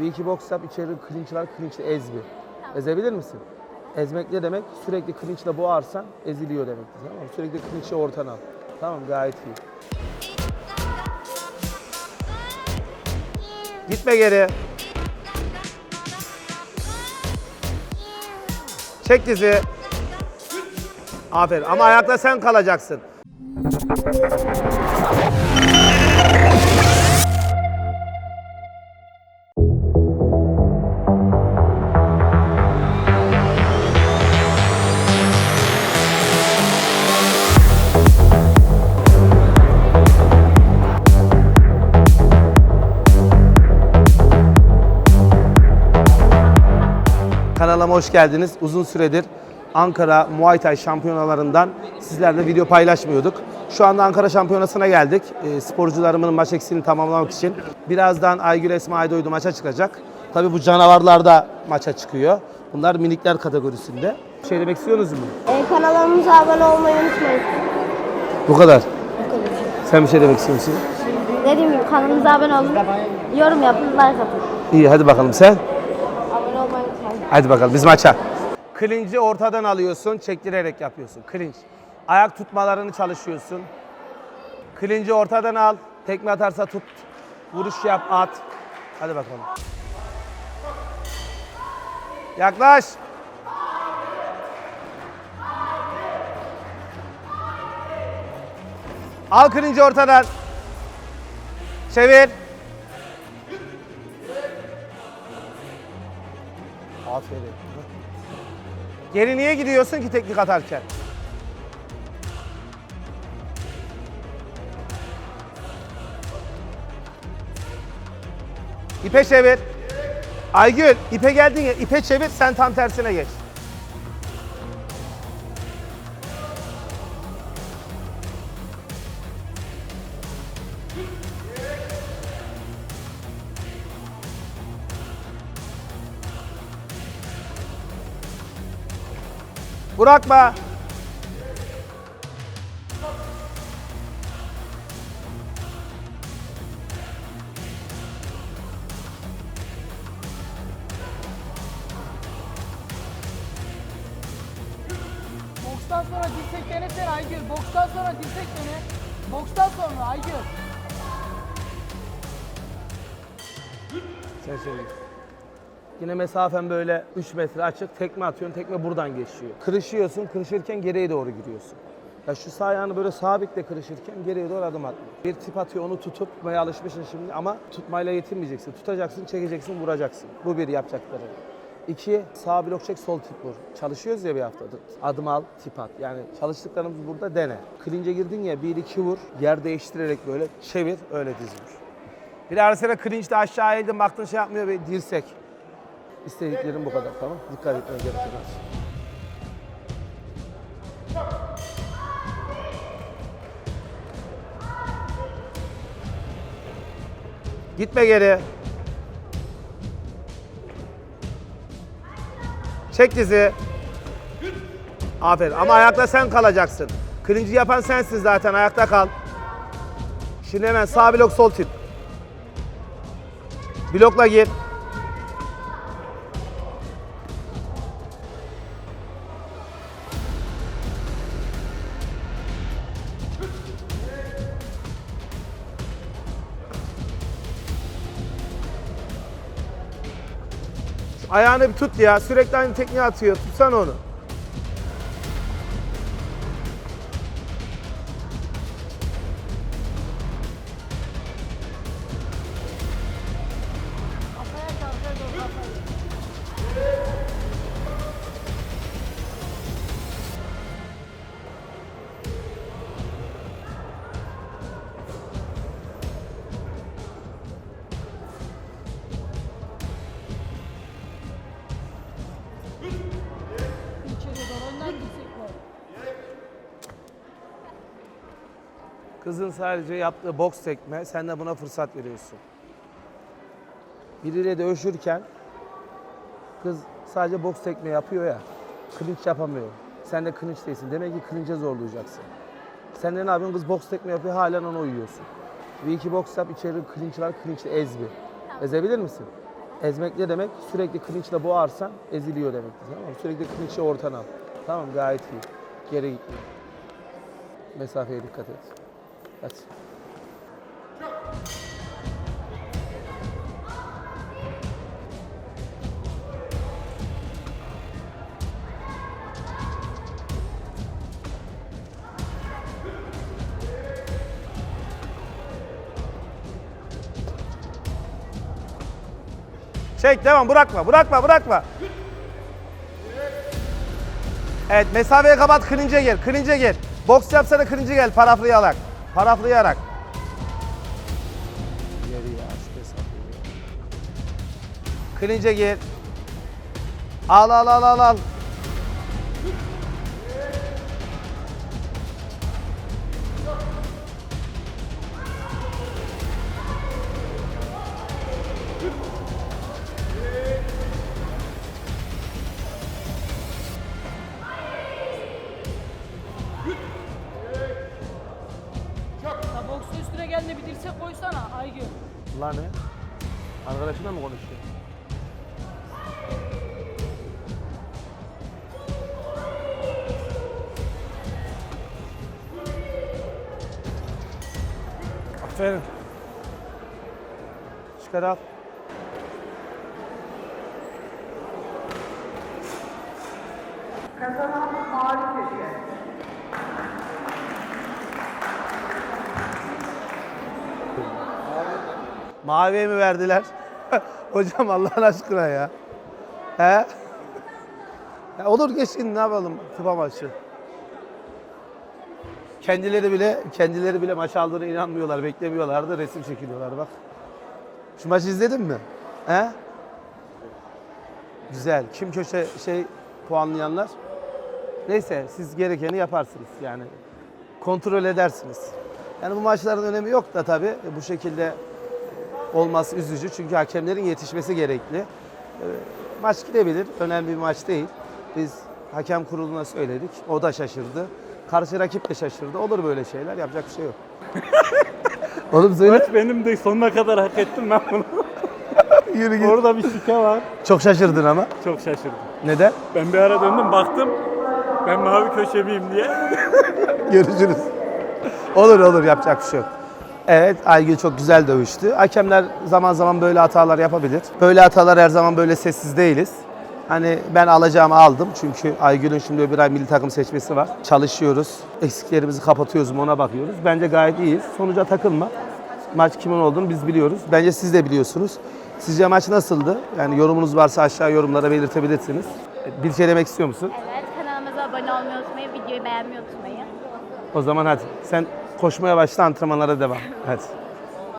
Bir iki box yap içeri clinch var clinch'le ez bir. Ezebilir misin? Ezmek ne demek? Sürekli clinch'le boğarsan eziliyor demektir. Tamam mı? Sürekli clinch'le ortana al. Tamam gayet iyi. Gitme geri. Çek dizi. Aferin ama ayakta sen kalacaksın. Kanalıma hoş geldiniz. Uzun süredir Ankara Muay Thai şampiyonalarından sizlerle video paylaşmıyorduk. Şu anda Ankara şampiyonasına geldik. E, sporcularımın maç eksiğini tamamlamak için. Birazdan Aygül Esma Aydoğdu maça çıkacak. Tabii bu canavarlar da maça çıkıyor. Bunlar minikler kategorisinde. Bir şey demek istiyorsunuz mu? Ee, kanalımıza abone olmayı unutmayın. Bu kadar. Sen bir şey demek istiyor musun? Dediğim gibi kanalımıza abone olun. Yorum yapın, like atın. İyi hadi bakalım sen. Hadi bakalım biz maça. Clinch'i ortadan alıyorsun, çektirerek yapıyorsun. Clinch. Ayak tutmalarını çalışıyorsun. Clinch'i ortadan al, tekme atarsa tut. Vuruş yap, at. Hadi bakalım. Yaklaş. Al clinch'i ortadan. Çevir. Aferin. Geri niye gidiyorsun ki teknik atarken? İpe çevir. Aygül, ipe geldin ya, ipe çevir, sen tam tersine geç. Bırakma. Bokstan sonra dirsek denesene Aygül. Bokstan sonra dirsek dene. Bokstan sonra Aygül. Sen söyle. Yine mesafen böyle 3 metre açık, tekme atıyorsun, tekme buradan geçiyor. Kırışıyorsun, kırışırken geriye doğru giriyorsun. Ya şu sağ ayağını böyle sabitle kırışırken geriye doğru adım atma. Bir tip atıyor, onu tutmaya alışmışsın şimdi ama tutmayla yetinmeyeceksin. Tutacaksın, çekeceksin, vuracaksın. Bu bir yapacakları. İki, sağ blok çek, sol tip vur. Çalışıyoruz ya bir haftadır. Adım al, tip at. Yani çalıştıklarımız burada dene. Klince girdin ya, bir iki vur, yer değiştirerek böyle çevir, öyle diz vur. Bir ara sıra clinch'te aşağı eğildin baktın şey yapmıyor ve dirsek. İstediklerim bu kadar tamam. Dikkat etmeye gerek yok. Gitme geri. Çek dizi. Aferin ama ayakta sen kalacaksın. Klinci yapan sensin zaten ayakta kal. Şimdi hemen sağ blok sol tip. Blokla gir. Ayağını bir tut ya. Sürekli aynı tekniği atıyor. Tutsana onu. Kızın sadece yaptığı boks tekme, sen de buna fırsat veriyorsun. Biriyle dövüşürken kız sadece boks tekme yapıyor ya, clinch yapamıyor. Sen de clinch değilsin. Demek ki clinch'e zorlayacaksın. Sen de ne yapıyorsun? Kız boks tekme yapıyor, halen ona uyuyorsun. Bir iki boks yap, içeri clinch var, clinch'le ez bir. Ezebilir misin? Ezmek ne demek? Sürekli klinçle boğarsan eziliyor demektir. Tamam mı? Sürekli klinçle ortana al. Tamam gayet iyi. Geri gitme. Mesafeye dikkat et. Hadi. Çek devam bırakma bırakma bırakma. Evet mesafeyi kapat klince gel klince gel. Boks yapsana klince gel paraflayarak. Paraflayarak. Geri ya. Klince gel. Al al al al al. Boksun üstüne gel de bir dirsek koysana Aygül. Lan ne? Arkadaşınla mı konuşuyor? Aferin. Çıkar al. Maviye mi verdiler? Hocam Allah'ın aşkına ya. He? Ya olur geçin ne yapalım tıpa maçı. Kendileri bile kendileri bile maç aldığına inanmıyorlar, beklemiyorlardı. Resim çekiliyorlar bak. Şu maçı izledin mi? He? Güzel. Kim köşe şey puanlayanlar? Neyse siz gerekeni yaparsınız yani. Kontrol edersiniz. Yani bu maçların önemi yok da tabii bu şekilde olması üzücü çünkü hakemlerin yetişmesi gerekli. Ee, Maç gidebilir, önemli bir maç değil. Biz hakem kuruluna söyledik, o da şaşırdı. Karşı rakip de şaşırdı. Olur böyle şeyler, yapacak bir şey yok. Oğlum söyle. Maç benim de sonuna kadar hak ettim ben bunu. Yürü git. Orada bir şike var. Çok şaşırdın ama. Çok şaşırdım. Neden? Ben bir ara döndüm baktım. Ben mavi köşe miyim diye. Görüşürüz. Olur olur yapacak bir şey yok. Evet Aygül çok güzel dövüştü. Hakemler zaman zaman böyle hatalar yapabilir. Böyle hatalar her zaman böyle sessiz değiliz. Hani ben alacağımı aldım çünkü Aygül'ün şimdi bir ay milli takım seçmesi var. Çalışıyoruz. Eksiklerimizi kapatıyoruz ona bakıyoruz. Bence gayet iyiyiz. Sonuca takılma. Maç kimin olduğunu biz biliyoruz. Bence siz de biliyorsunuz. Sizce maç nasıldı? Yani yorumunuz varsa aşağı yorumlara belirtebilirsiniz. Bir şey demek istiyor musun? Evet kanalımıza abone olmayı unutmayın. Videoyu beğenmeyi unutmayın. O zaman hadi. Sen koşmaya başla antrenmanlara devam. Hadi.